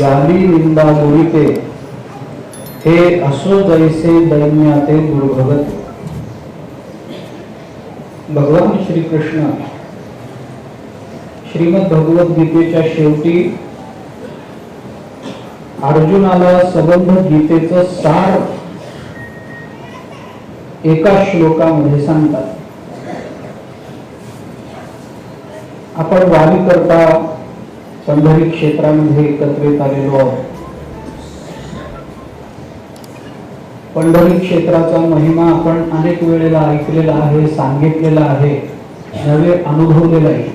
याली निंदा गुरिते हे असो जैसे दैन्याते दुर्भगत. भगवान श्रीकृष्ण श्रीमद भगवद्गीतेच्या शेवटी अर्जुनाला सबंध गीतेच सार एका श्लोकामध्ये सांगतात. आपण वारी करता पंढरी क्षेत्रामध्ये एकत्रित आलेलो आहोत. पंढरी क्षेत्राचा महिमा आपण अनेक वेळेला ऐकलेला आहे सांगितलेला आहे नवे अनुभवलेला आहे.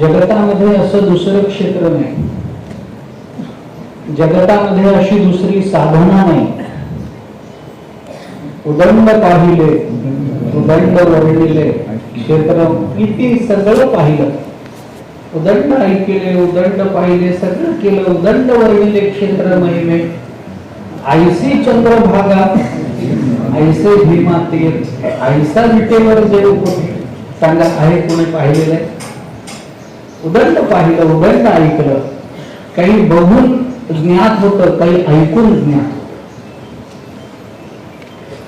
जगतामध्ये असं दुसरं क्षेत्र नाही. जगतामध्ये अशी दुसरी साधना नाही. उदंड पाहिले उदंड वर्णिले क्षेत्र किती सगळं पाहिलं. उदंड ऐकले उदंड पाहिले सगळं केलं उदंड वर्णिले क्षेत्र महिमे. आयसी चंद्रभागा ऐसे भीमा तीर. ऐसा विटेवर देव कोणी सांगा आहे कोणी पाहिलेलं आहे? उदंड पाहिलं उदंड ऐकलं. काही बघून ज्ञात होतं काही ऐकून ज्ञात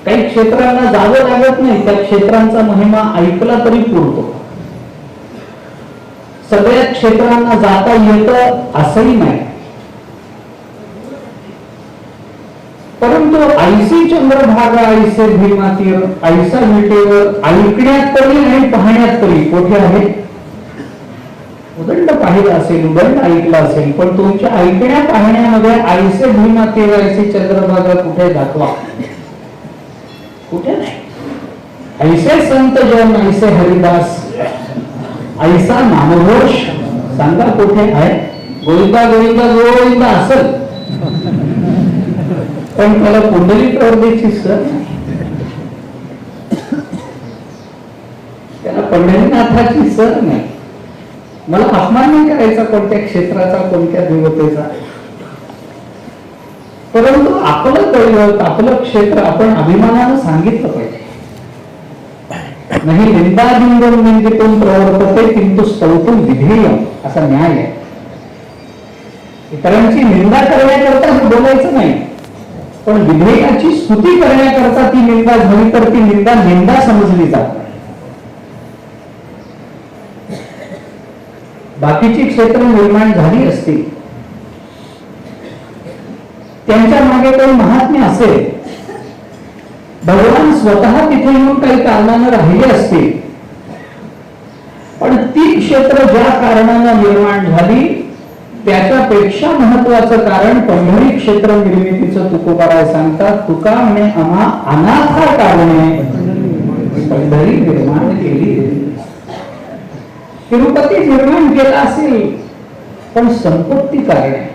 काही क्षेत्रांना जावं लागत नाही त्या क्षेत्रांचा महिमा ऐकला तरी पुरतो. सगळ्या क्षेत्रांना जाता येतं असंही नाही. परंतु ऐसी चंद्रभागा ऐसे भीमातीर ऐसा विटेवर ऐकण्यात तरी आणि पाहण्यात तरी कुठे आहे उदंड पाहिलं असेल उदंड ऐकलं असेल पण तुमच्या ऐकण्या पाहण्यामध्ये आयसे भीमातीर ऐसे चंद्रभागा कुठे दाखवा? कुठे नाही. ऐसे संत जन ऐसे हरिदास ऐसा नामघोष सांगा कुठे आहे? गोविंदा गोविंदा गोविंदा असल. पण त्याला कुंडली प्रवर्धेची सर त्याला पंढरीनाथाची सर नाही. मला अपमान नाही करायचा कोणत्या क्षेत्राचा कोणत्या देवतेचा? परंतु आपलं दैवत आपलं क्षेत्र आपण अभिमानानं सांगितलं पाहिजे. नाही निंदाबिंदन निंदितून प्रवर्तते? किंतु स्तौतून विधेय असा न्याय आहे. इतरांची निंदा करण्याकरता बोलायचं नाही. पण विधेयकाची स्तुती करण्याकरता ती निंदा झाली तर ती निंदा निंदा समजली जात बाकीची क्षेत्र निर्माण झाली असती त्यांच्या मागे काही महात्म्य असेल? भगवान स्वतः तिथे येऊन काही कारणानं राहिले असते पण ती क्षेत्र ज्या कारणानं निर्माण झाली त्याच्यापेक्षा महत्वाचं कारण पंढरी क्षेत्र निर्मितीचं तुकोबाराय सांगतात तुका म्हणे आम्हा अनाथा कारणे पंढरी निर्माण केली. तिरुपती निर्माण केला असेल पण संपत्ती कारणे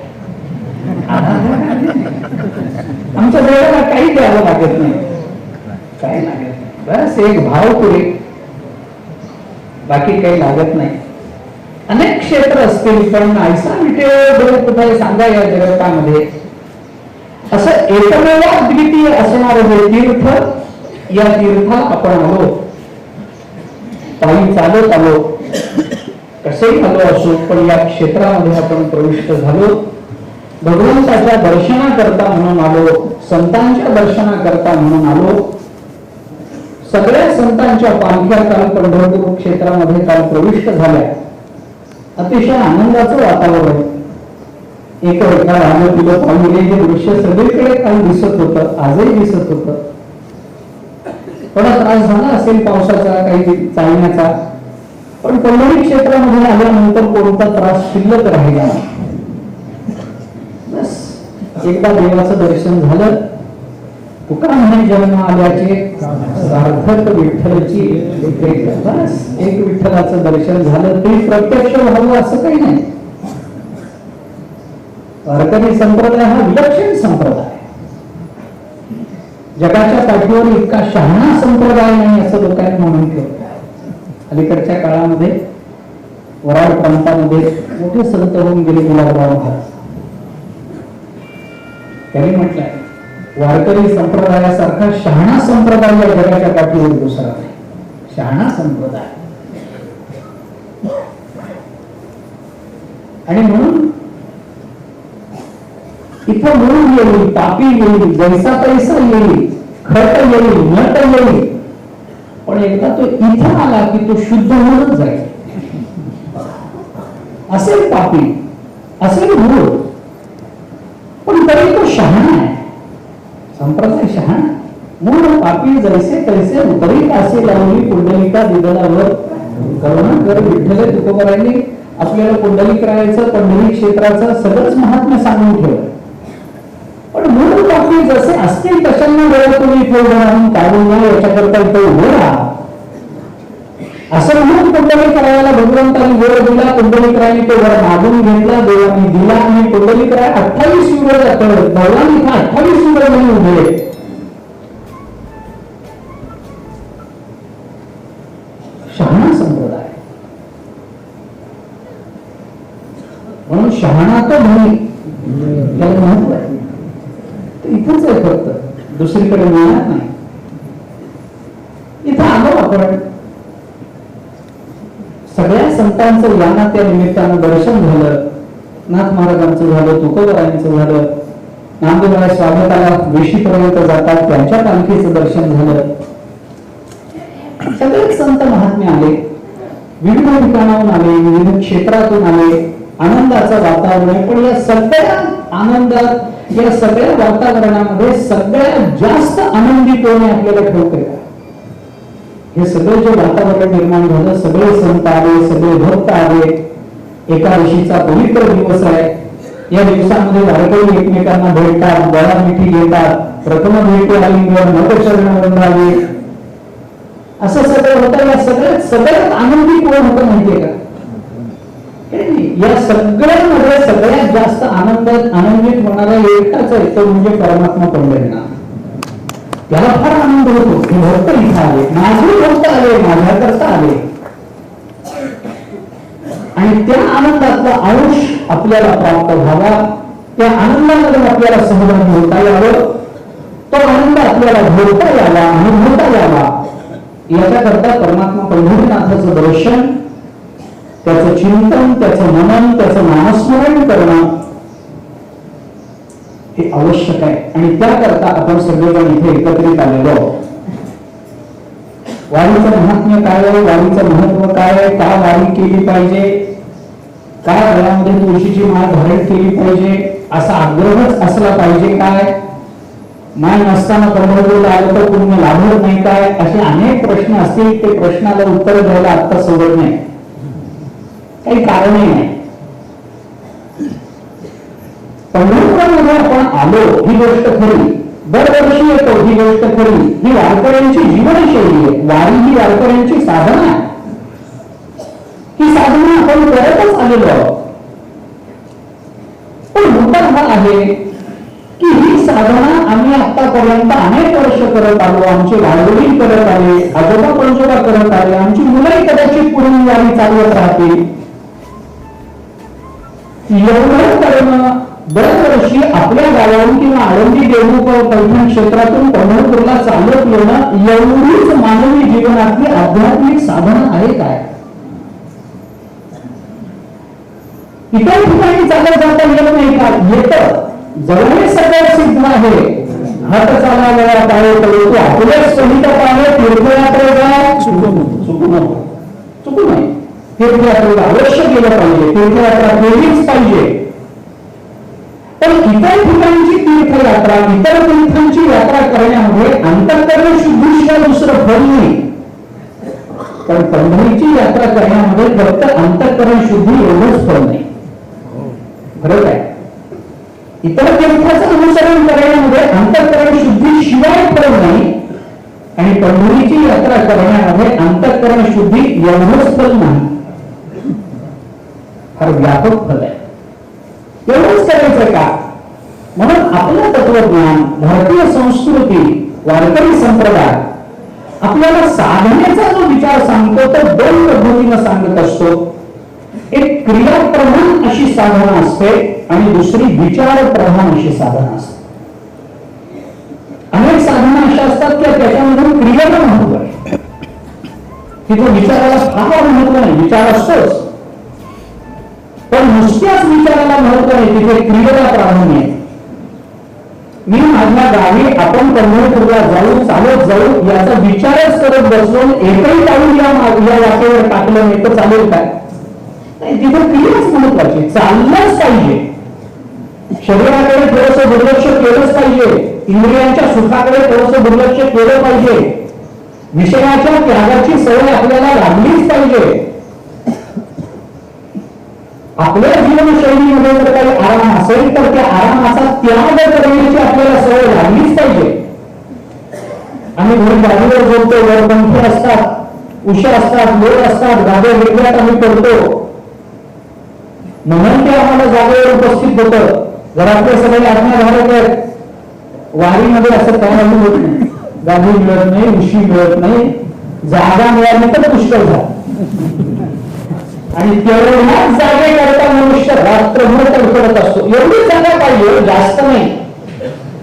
आमच्या देवाला काही द्यावं लागत नाही. काय लागत नाही. बस एक भाव पुरे. बाकी काही लागत नाही. अनेक क्षेत्र असतील पण ऐसा विटे कुठे सांगा या जगतामध्ये. असं एकमेव अद्वितीय असणार हे तीर्थ या तीर्था आपण आलो. पायी चालत आलो. कसेही आलो असो पण या क्षेत्रामध्ये आपण प्रविष्ट झालो. भगवंताच्या दर्शनाकरता म्हणून आलो संतांच्या दर्शनाकरता म्हणून आलो. सगळ्या संतांच्या पालख्या काल पंढरपूर क्षेत्रामध्ये काल प्रविष्ट झाल्या. अतिशय आनंदाचं वातावरण. एक एका राजकीय पाहिले हे दृश्य सगळीकडे काल दिसत होतं आजही दिसत होतं. थोडा त्रास झाला असेल पावसाचा काही चालण्याचा. पण पंढरी क्षेत्रामध्ये आल्यानंतर कोणता त्रास शिल्लक राहिला एकदा देवाचं दर्शन झालं तुका जन्माल्याचे सार्थक विठ्ठलची एक बस एक विठ्ठलाचं दर्शन झालं ते प्रत्यक्ष व्हावं असं काही नाही. वारकरी संप्रदाय हा विलक्षण संप्रदाय. जगाच्या पाठीवर इतका शहाणा संप्रदाय नाही असं लोकांनी म्हणून ठेवलं अलीकडच्या काळामध्ये वराड प्रांतामध्ये मोठे संत होऊन गेले गुलाबराव महाराज. त्यांनी म्हटलंय वारकरी संप्रदायासारखा शहाणा संप्रदाय या जगाच्या पाठीवर दुसरा नाही. शहाणा संप्रदाय. आणि म्हणून इथं म्हणून येईल पापी येईल जैसा तैसा येईल खट येईल नट येईल. पण एकदा तो इथं आला की तो शुद्ध होऊनच जाईल. असेल पापी असेल मूळ पण तरी तो शहाणा आहे संप्रदाय शहाणा मूळ पापी जैसे तैसे उतरी असे लावली पुंडलिका दिदलावर करुणा कर विठ्ठल तुकोबरांनी आपल्याला पुंडलिक राहायचं पंढरी क्षेत्राचं सगळंच महात्म्य सांगून ठेवलं. पण मूळ पापी जसे असतील तशांना वेळ तुम्ही इथे उभं राहून काढून घ्या याच्याकरता इथे उभं राहा. असं म्हणून पुंडलिकरायाला भगवंतांनी वर दिला पुंडलिकरायाने तो वर मागून घेतला देवाने दिला आणि पुंडलिकराय अठ्ठावीस युग जातं भगवान इथं अठ्ठावीस युग म्हणून उभे आहेत. शहाणा संप्रदाय म्हणून शहाणा तर म्हणे त्याला महत्त्व आहे इथंच आहे फक्त दुसरीकडे मिळणार नाही इथं आलो आपण सगळ्या संतांचं यांना त्या निमित्तानं दर्शन झालं नाथ महाराजांचं झालं तुकोबरायांचं झालं नामदेवाला स्वागताला वेशीपर्यंत जातात त्यांच्या पालखीचं दर्शन झालं. सगळे संत महात्मे आले विविध ठिकाणाहून आले विविध क्षेत्रातून आले. आनंदाचं वातावरण आहे पण या सगळ्या आनंदात या सगळ्या वातावरणामध्ये सगळ्यात जास्त आनंदी कोणी आपल्याला ठेवते हे सगळं जे वातावरण निर्माण झालं सगळे संत आले सगळे भक्त आले एकादशीचा पवित्र दिवस आहे. या दिवसामध्ये वारकरी एकमेकांना भेटतात गळा मिठी घेतात प्रथम भेटी आलिंगन नवचरण वंदावे असं सगळं होतं या सगळ्यात सगळ्यात आनंदी कोण होतं माहितीये का? या सगळ्यांमध्ये सगळ्यात जास्त आनंद आनंदित होणारा एकटाच आहे तो म्हणजे परमात्मा पंढरीनाथ त्याला फार आनंद होतो. हे भक्त इथं आले माझे भक्त आले माझ्याकरता आले. आणि त्या आनंदातला अंश आपल्याला प्राप्त व्हावा त्या आनंदामध्ये आपल्याला सहभागी होता यावं तो आनंद आपल्याला भोगता यावा अनुभवता यावा. याच्याकरता परमात्मा पंढरीनाथाचं दर्शन त्याचं चिंतन त्याचं मनन त्याचं नामस्मरण करणं हे आवश्यक आहे. आणि त्याकरता आपण सगळेजण इथे एकत्रित आलेलो आहोत. वारीचं महात्म्य काय आहे? वारीचं महत्त्व काय आहे? का वारी केली पाहिजे? काय घरामध्ये तुळशीची माळ धारण केली पाहिजे? असा आग्रहच असला पाहिजे काय? माय नसताना पंढरपूरला आलं तर पुण्य लाभत नाही काय? असे अनेक प्रश्न असतील. ते प्रश्नाला उत्तर द्यायला आत्ता सवड नाही. काही कारणही नाही. पंढरपुरामध्ये आपण आलो ही गोष्ट खरी. दरवर्षी येतो ही गोष्ट खरी. ही ही वारकऱ्यांची साधना आहे. ही साधना आपण करतच आलेलो आहोत. पण मुद्दा हा आहे की ही साधना आम्ही आतापर्यंत अनेक वर्ष करत आलो आमचे वाडवडील करत आले आजोबा पंजोबा करत आले आमची मुलंही कदाचित पुढील वारी चालवत राहतील. एवढं करणं दरवर्षी आपल्या गावाहून किंवा आळंदी देवरूप पैठण क्षेत्रातून पंढरपूरला चालत येणं एवढीच मानवी जीवनातली आध्यात्मिक साधना आहे काय? इतर ठिकाणी चालत जाता येत नाही का? येत. जवळ सगळं सिद्ध आहे. हात चालायला पाय तू आपल्याच संहिता पाहिजे तीर्थयात्रेला चुकू नाही चुकू नये तीर्थयात्रेला अवश्य गेलं पाहिजे. तीर्थयात्रा केलीच पाहिजे. पण इतर ठिकाणची तीर्थयात्रा इतर तीर्थांची यात्रा करण्यामध्ये अंतकरण शुद्धीशिवाय दुसरं फळ नाही. पण पंढरीची यात्रा करण्यामध्ये फक्त अंतकरण शुद्धी एवढंच फळ नाही. बरोबर आहे? इतर ग्रंथाचं अनुसरण करण्यामध्ये अंतकरण शुद्धी शिवाय फळ नाही आणि पंढरीची यात्रा करण्यामध्ये अंतकरण शुद्धी एवढंच फल नाही. फार व्यापक फल आहे. एवढंच करायचं म्हणून आपलं तत्वज्ञान भारतीय संस्कृती वारकरी संप्रदाय आपल्याला साधनेचा जो विचार सांगतो तो दोन पद्धतीनं सांगत असतो. एक क्रियाप्रधान अशी साधना असते आणि दुसरी विचारप्रधान अशी साधना असते. अनेक साधना अशा असतात की त्याच्यामधून क्रियेला महत्त्व आहे. की तो विचाराला फार महत्त्व नाही विचार असतोच. पण नुसत्याच विचाराला महत्त्व नाही तिथे क्रीडेला प्राधान्य आहे मी माझ्या गावी आपण पंढरपूरला जाऊ चालत जाऊ याचा विचारच करत बसलो एकही पाऊल या वाटेवर टाकलं नाही तर चालेल काय? तिथे क्रियाच महत्वाची चाललंच पाहिजे. शरीराकडे थोडस दुर्लक्ष केलंच पाहिजे इंद्रियांच्या सुखाकडे थोडस दुर्लक्ष केलं पाहिजे. विषयाच्या त्यागाची सवय आपल्याला लागलीच पाहिजे. आपल्या जीवनशैलीमध्ये जर काही आराम असेल तर त्या आरामाचा त्याग करण्याची आपल्याला सवय लागलीच पाहिजे. आम्ही घरी बाजूवर बोलतो वर असतात उशा असतात लोक असतात गाड्या वेगळ्यात आम्ही करतो. म्हणून ते आम्हाला जागेवर उपस्थित होत. घरातले सगळे आज्ञा धारक तर वारीमध्ये असं काय आम्ही होत नाही. गादी मिळत नाही उशी मिळत नाही. जागा मिळाली तर पुष्कळ झाला. आणि तेवढ्याच जागेकरता मनुष्य रात्रभर तडफडत असतो. एवढी जागा पाहिजे जास्त नाही.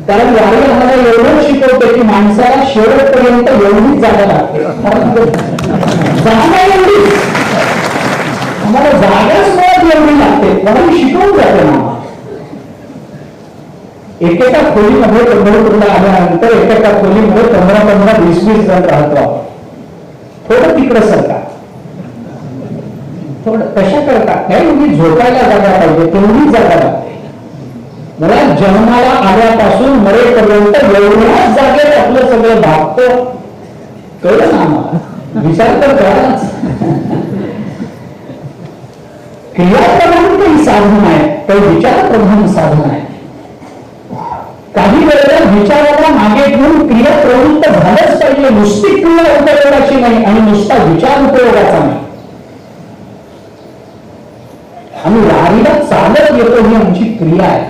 कारण वारी आम्हाला एवढं शिकवते की माणसाला शेवटपर्यंत एवढीच जागा लागते. जागा एवढी. आम्हाला जागाच मुळात एवढी लागते. मला शिकवून जाते ना एकेका खोलीमध्ये पंढरपूरला आल्यानंतर एकेका खोलीमध्ये पंधरा पंधरा वीस वीस जण राहतो थोडं तिकडं सरकार. थोडं कशा करता काय मी झोपायला जागा पाहिजे तेवढी जागा लागते. मला जन्माला आल्यापासून मरेपर्यंत एवढ्याच जागेत आपलं सगळं भागतं. कळलं ना विचार तर कराच क्रियाप्रमाण काही साधन आहे काही विचारप्रमाण साधन आहे. काही वेळेला विचाराला मागे घेऊन क्रिया प्रवृत्त झालंच पाहिजे नुसती क्रिया उपयोगाची नाही आणि नुसता विचार उपयोगाचा नाही. आम्ही वारीला चालत येतो ही आमची क्रिया आहे.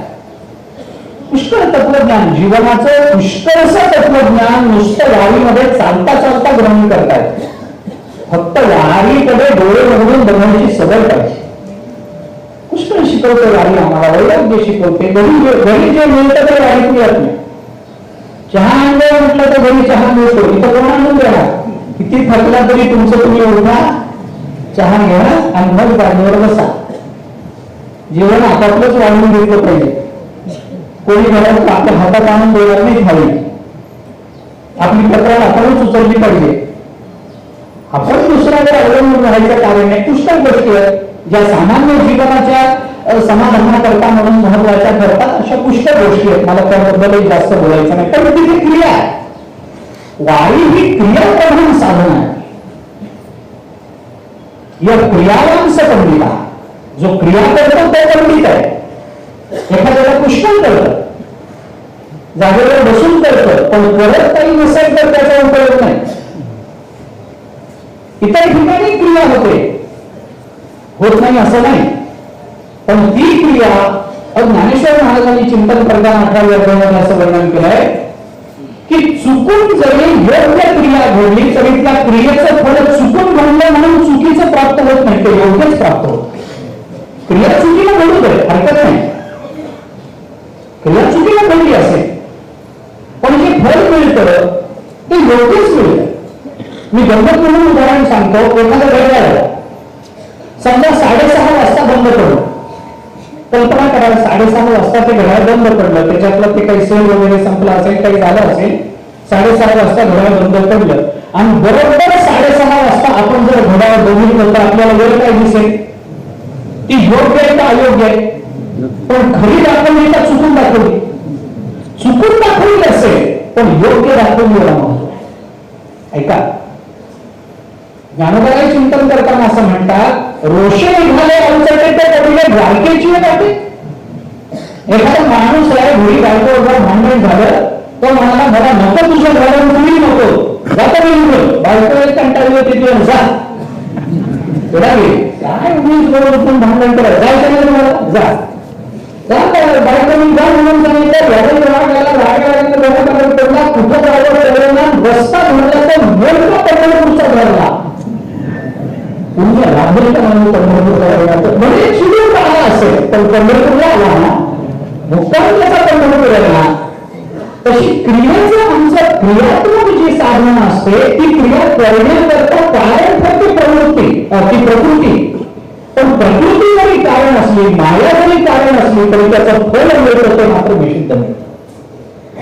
पुष्कळ तत्वज्ञान जीवनाचं पुष्कळस तत्वज्ञान नुसतं वारीमध्ये चालता चालता ग्रहण करतायत. फक्त वारीकडे डोळे बघून बघण्याची सवय पाहिजे. पुष्कळ शिकवते वारी आम्हाला वैराग्य शिकवते. घरी घरी जे मिळतं ते वारीत मिळत नाही. चहा आणलं म्हटलं तर घरी चहा मिळतो. इथं कोण आणून देणार? किती थकला तरी तुमचं तुम्ही उठा चहा घ्या आणि मग जागेवर बसा. जीवन आपापलंच वाढवून घेतलं पाहिजे. कोणी घरात आपल्या हातात आणून देणार नाही खाली. आपली तक्रार आपणच उचलली पाहिजे. आपण दुसऱ्यावर अवलंबून राहायचं कारण नाही पुष्कळ गोष्टी आहेत. ज्या सामान्य जीवनाच्या समाधानाकरता म्हणून महत्त्वाच्या ठरतात अशा पुष्कळ गोष्टी आहेत. मला त्याबद्दलही जास्त बोलायचं नाही. पण तिथे क्रिया आहे वारी ही क्रियाप्रधान साधन आहे. या क्रियावांस पंडिता जो क्रिया करतो तो पंडित आहे. एखाद्याला पुष्कळ करतं. जागेवर बसून करतं पण करत काही नसेल तर त्याचा उपयोग नाही. इतर ठिकाणी क्रिया होते. होत नाही असं नाही. पण ती क्रिया ज्ञानेश्वर महाराजांनी चिंतन करताना अठराव्या असं वर्णन केलंय की चुकून जरी योग्य क्रिया घडली तरी त्या क्रियेचं फळ चुकून घडलं म्हणून चुकीचं प्राप्त होत नाही ते योग्यच प्राप्त होत क्रिया चुकीला घडू दे हरकत नाही. क्रिया चुकीला घडली असेल? पण जे फळ मिळतं ते योग्यच मिळतं. मी गंमत म्हणून उदाहरण सांगतो एखादं घड्याळ समजा साडेसहा वाजता बंद पडलं. कल्पना करा साडेसहा वाजता ते घड्याळ बंद पडलं. त्याच्यातलं ते काही सेल वगैरे संपला असेल काही झालं असेल साडेसहा वाजता घड्याळ बंद पडलं. आणि बरोबर साडेसहा वाजता आपण जर घड्याळ बघितलं तर आपल्याला वेळ काय दिसेल? ती योग्य आहे का अयोग्य? आहे पण खरी दाखवली का चुकून दाखवली. चुकून दाखवली असेल पण योग्य दाखवली ऐका. ज्ञानोबाई चिंतन करताना असं म्हणतात रोषे निघाले अवचटे ते पडले द्वारकेची वाटे एखादा माणूस आहे घरी बायकोवर भांडण झालं तो म्हणाला मला नको तुझं घरावर तुम्ही नको. जाता मी निघून बायको एक कंटाळली होती तिला जा. एवढा बरोबर उठून भांडण करत जायचं नाही तुम्हाला. जा. जा काय, जा म्हणून सांगितलं. यादव विभागाला पडला कुठं जायला रस्ता तर नेमका पंढरपूरचा भरला. तुमच्या नागरिक म्हणून पंढरपूर म्हणजे आला असेल पण पंढरपूरला आला ना? मुक्काम त्याचा पंढरपूर आला? तशी क्रियेचं आमचं क्रियात्मक जी साधना असते ती क्रिया करण्याकरता कारण ठरते प्रवृत्ती ती प्रकृती पण प्रकृती जरी कारण असली माया जरी कारण असली तरी त्याचं फल मिळतं ते मात्र निषिद्ध नाही.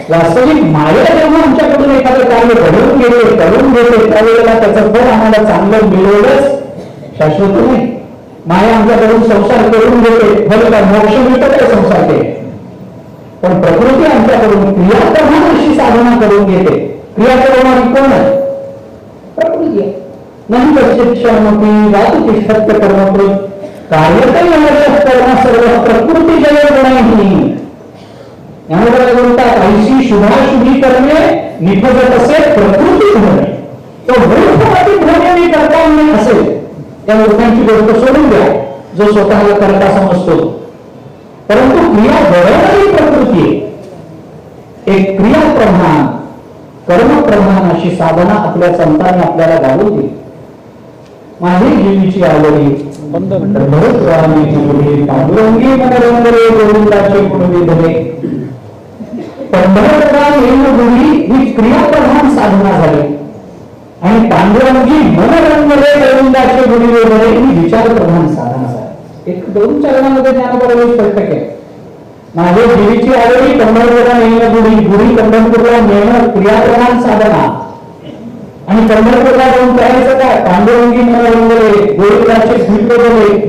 वास्तविक माया जेव्हा आमच्याकडून एखादं कार्य घडवून गेले करून घेते त्यावेळेला त्याचं फळ आम्हाला चांगलं मिळवलंच शाश्वत नाही. माया आमच्याकडून संसार करून घेते फल का मोक्ष मिळतं काय संसार केले पण प्रकृती आमच्याकडून क्रियाप्रमाण अशी साधना करून घेते. क्रिया करणारी कोण आहे? नाही प्रशिक्षणमपी वातुकी सत्य कर्मकृत कार्यतरी कर्म सर्व प्रकृती जय नाही यामध्ये काय बोलतात ऐशी शुभाशुभी करणे निपजत असे प्रकृती होणे तो मूर्खपती भ्रमे करता येणे असेल त्या मूर्खांची गोष्ट सोडून द्या जो स्वतःला करता समजतो. परंतु क्रिया घडवणारी प्रकृती आहे. एक क्रिया प्रमाण कर्म प्रमाण अशी साधना आपल्या संतांनी आपल्याला घालून दिली. माझी जीवीची आवडी. भरतवाणी गुरुही पांडुरंगी मनरंगरे गोविंदाचे येण ही क्रियाप्रधान साधना झाली. आणि पांडुरंगी मनरंगरे गोविंदाचे गुणविधरे ही विचारप्रधान साधना झाली. एक दोन चरणामध्ये ज्ञानबरोबर स्पष्ट केलं माझ्या जीवीची आवडी पंढरपुरा नेणं गुढी गुढी पंढरपूरला नेणं क्रियाप्रधान साधना आणि पंढरपूरला जाऊन करायचं काय? पांडुरंगी मनोरंगले गोविंदाचे स्वीट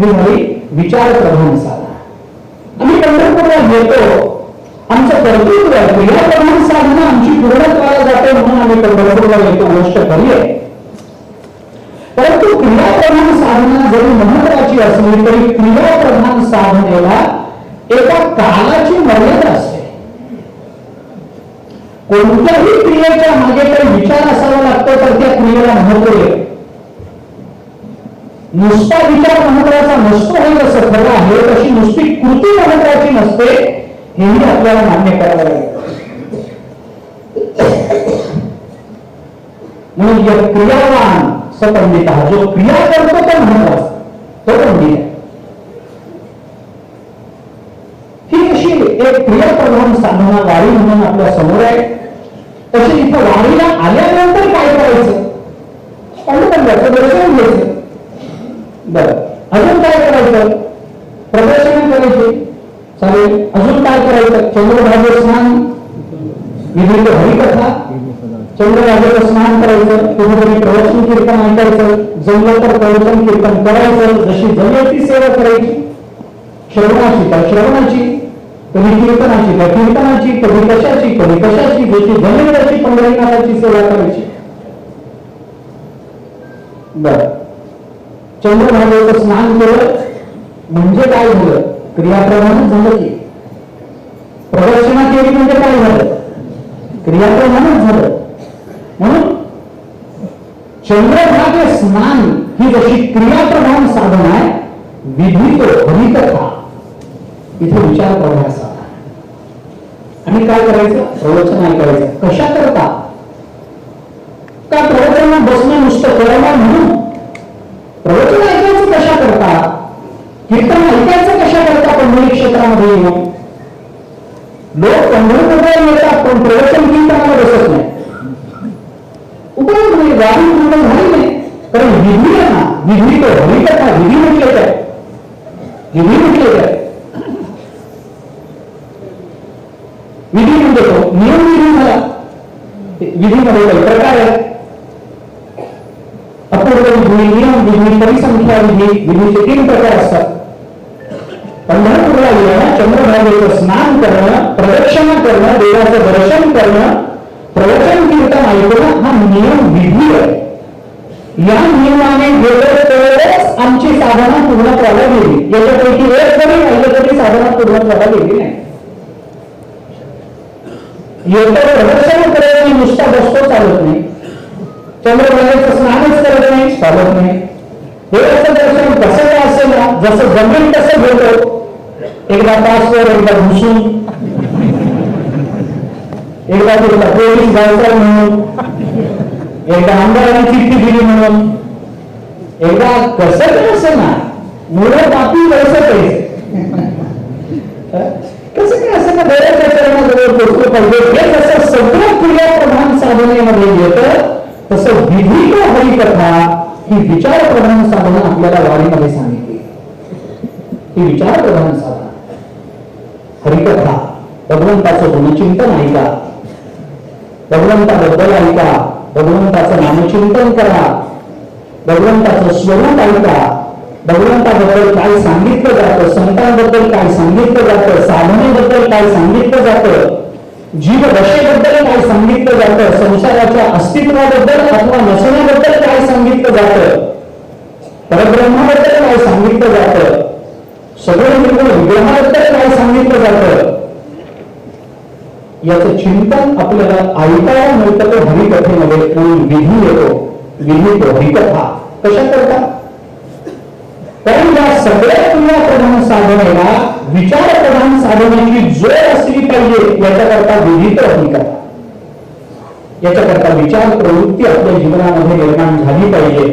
बोलले विचार प्रधान साधना. आम्ही पंढरपूरला येतो आमचं कर्तृत्व क्रिया क्रियाप्रधान साधना आमची पूर्णत्वाला जाते म्हणून आम्ही पंढरपूरला येतो गोष्ट खरी आहे. परंतु क्रियाप्रधान साधना जरी महत्वाची असली तरी क्रियाप्रधान साधनेला एका कालाची मर्यादा असते. कोणत्याही क्रियेच्या मागे काही विचार असावा लागतो तर त्या क्रियेला महत्त्व आहे. नुसता विचार महत्त्वाचा नसतो हे जसं खरं आहे तशी नुसती कृती महत्वाची नसते हेही आपल्याला मान्य करावं लागेल म्हणून या क्रियावान सपंडित हा जो क्रिया करतो तो महत्त्वाचा तो पंडित आहे. ही अशी एक क्रियाप्रधान साधना वाढी म्हणून आपल्यासमोर आहे. तशी इथं वाढीला आल्यानंतर काय करायचं? पांडुरंगाचं दर्शन घ्यायचं बरं. अजून काय करायचं? प्रदर्शन करायचे. चालेल. अजून काय करायचं? चंद्रभागे स्नान. विविध हरिकथा. चंद्रभागेचं स्नान करायचं. कुठेतरी प्रवचन कीर्तन ऐकायचं. जमलं तर प्रवचन कीर्तन करायचं. जशी जमलं ती सेवा करायची. श्रवणाची तर श्रवणाची कधी कीर्तनाची त्या कीर्तनाची कधी कशाची कधी कशाची ज्याची जमेल पंढरीनाथाची सेवा करायची. बर. चंद्रभागेचं स्नान केलं म्हणजे काय झालं? क्रियाप्रमाणच झालं की. प्रदक्षिणा केली म्हणजे काय झालं? क्रियाप्रमाणच झालं. म्हणून चंद्रभागे स्नान ही जशी क्रियाप्रधान साधन आहे विधी तो हरिकथा इथे विचार करण्याचा. आणि काय करायचं? प्रवचन ऐकायचं. कशा करता? का प्रवचन बसणं नुसतं करायला म्हणून? प्रवचन ऐकायचं कशा करता? कीर्तन ऐकायचं कशा करता पंढरी क्षेत्रामध्ये येऊन? लोक पंढरपूरला येतात पण प्रवचन कीर्तनाला बसत नाही. उपयोग म्हणजे वारी पूर्ण झाली नाही. कारण विधी आहे ना. विधी तो हरिकथा विधी म्हटले काय विधी म्हटले काय विधीमध्ये प्रकार आहे अपूर्व विधी नियम, विधी परिसंख्या, विधी तीन प्रकार असतात पंढरपूरला येणं स्नान करणं प्रदक्षिणा करणं देवाचं दर्शन करणं प्रवचन कीर्तन ऐकणं हा, नियम, विधी आहे या साधना पूर्णत्वाला गेली याच्यापैकी एक जरी राहिलं तरी साधना पूर्णत्वाला गेली नाही। येतं प्रदर्शन करत नाही नुसता बसतो चालत नाही। चंद्रभागेचं स्नानच करत नाही, चालत नाही। देवाचं दर्शन कसं काय असेल ना, जसं ज़मीन तसं घेतो एकदा तासवर एकदा घुसून एकदा तुला पोलीस गावचा म्हणून एकदा आमदारांनी चिठ्ठी दिली म्हणून एकदा कसं कसं ना मुलं बापी कसं पैसे कसं काय असं का बऱ्याच पोचलं पाहिजे हे कसं सगळं कथा व हरिकथा ही विचारप्रधान साधनं आपल्याला वारीमध्ये सांगितली. ही विचारप्रधान साधना. हरिकथा भगवंताचं गुणचिंतन ऐका. भगवंताबद्दल ऐका. भगवंताचं नामचिंतन करा. भगवंताचं स्वरूप ऐका. भगवंताबद्दल काय सांगितलं जातं संतांबद्दल काय सांगितलं जातं साधनेबद्दल काय सांगितलं जातं जीवदशेबद्दल काय सांगितलं जातं संसाराच्या अस्तित्वाबद्दल अथवा नसण्याबद्दल सांगितलं जातं. परब्रह्माबद्दल काय सांगितलं जातं. सगळं निर्गुण विग्रहाबद्दल काय सांगितलं जातं. याचं चिंतन आपल्याला ऐकायला मिळतं तो हरिकथेमध्ये. म्हणून विधी येतो विधी तो हरिकथा. कशा करता? कारण या सगळ्या क्रियाप्रधान साधनेला विचारप्रधान साधनेची जोड असली पाहिजे याच्याकरता विधी तर हरिकथा. याच्याकरता विचार प्रवृत्ती आपल्या जीवनामध्ये निर्माण झाली पाहिजे.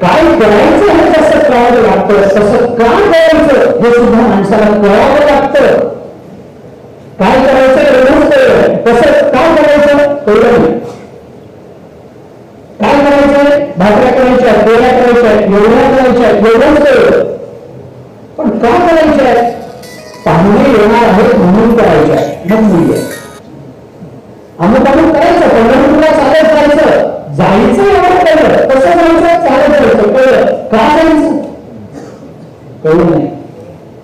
काय करायचं हे जसं कळावं लागतं तसं का करायचं हे सुद्धा माणसाला कळावं लागतं. काय करायचं एवढंच कळलं काय करायचं कळलं नाही. काय करायचंय भाकऱ्या करायच्या पोळ्या करायच्या एवढ्या करायच्या एवढंच कळलं. पण का करायचंय? पाहुणे येणार आहेत म्हणून करायच्या मग मूल्य अमुक अमुक करायचं पंढरपूरला चालत जायचं जायचं एवढं कळलं कसं जायचं? चालत जायचं कळलं का जायचं? कळलं नाही.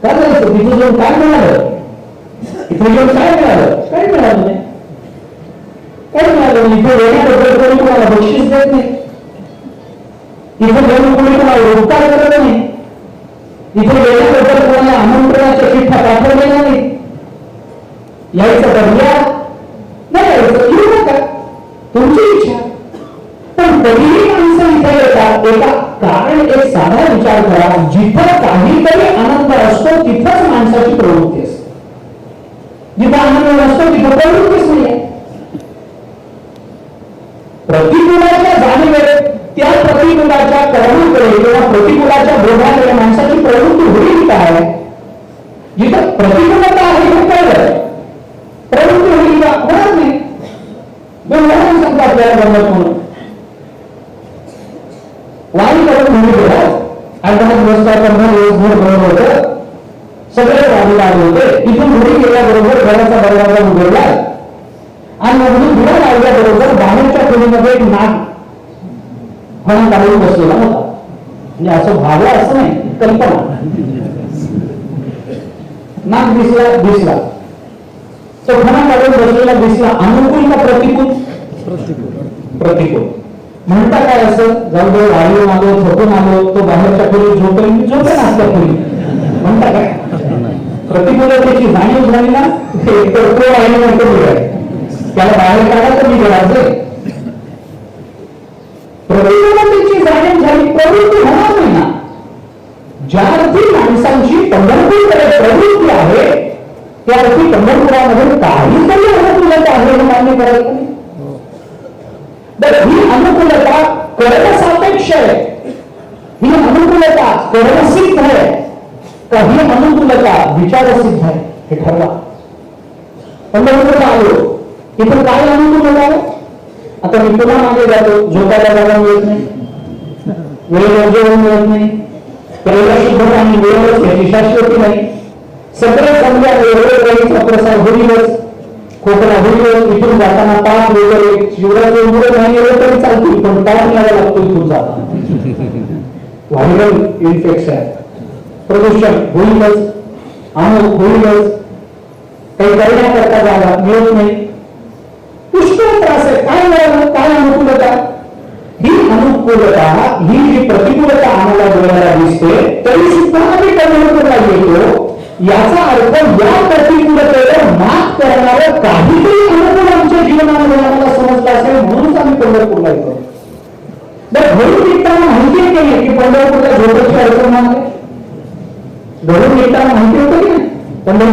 का जायचं? तिथे जाऊन काय मिळालं? इथे जाऊन काय मिळालं? काय मिळालं नाही. काय मिळालं नाही. इथे येण्याबद्दल कोणी तुम्हाला बक्षीस देत नाही. इथे जाऊन कोणी तुम्हाला उपकार करत नाही. इथे येण्याबद्दल कोणाला आमंत्रणाच्या चिठ्ठ्या पाठवलेल्या नाही. यायचं कर्माकडे किंवा प्रतिकूलाच्या बोधाकडे माणसाची प्रवृत्ती होईल काय? जिथं प्रतिकूलता आहे हे कळलं. प्रवृत्ती होईल का होणार नाही. दोन उदाहरण सांगतो आपल्याला व्हावं असं नाही कल्पना. नाग दिसला दिसला. तो फणा काढून बसलेला दिसला अनुकूल का प्रतिकूल? प्रतिकूल. म्हणता काय असं? जाऊ दे वाढून आलो झोपून आलो तो बाहेरच्या खोली झोपेल मी झोपेन असल्या खोली म्हणता काय? प्रतिकूलतेची जाणीव झाली ना एक तर तो आहे म्हणतो त्याला बाहेर काढा तर मी घराचे प्रतिकूल माणसांची पंढरपूरकडे प्रवृत्ती आहे त्या अर्थी पंढरपुरामध्ये काहीतरी अनुकूलता आहे हे मान्य करायचं ही अनुकूलता कर्म सापेक्ष आहे ही अनुकूलता कर्मसिद्ध आहे का ही अनुकूलता विचारसिद्ध आहे हे ठरवा पंढरपूरला आलो इथं काय अनुकूलता आहे आता मी पुन्हा मागे जातो झोपायला जागा मिळत नाही वेळेवर जेवण मिळत नाही त्याला शुद्ध पाणी वेळेवरच याची शाश्वती नाही सगळे समजा वेळेवर प्रसार होईलच खोकला होईलच इथून जाताना पाच वगैरे शिवराज नाही तरी चालतील पण ताप लागतो इथून जाताना व्हायरल इन्फेक्शन प्रदूषण होईलच अमुक होईलच काही करण्याकरता जागा मिळत नाही. पुष्कळ त्रास आहे. काय मिळालं? काय अनुकूलता ही अनुकूलता ही जी प्रतिकूलता आम्हाला डोळ्याला दिसते तरी सुद्धा आम्ही पंढरपूरला येतो. याचा अर्थ या प्रतिकूलतेवर मात करणारं काहीतरी अनुकूल आमच्या जीवनामध्ये आम्हाला समजलं असेल म्हणूनच आम्ही पंढरपूरला येतो. तर घरून निघताना माहिती नाही की पंढरपूरला झोपेची अडचण नाही घरून निघताना माहिती होतं की पंढरपूर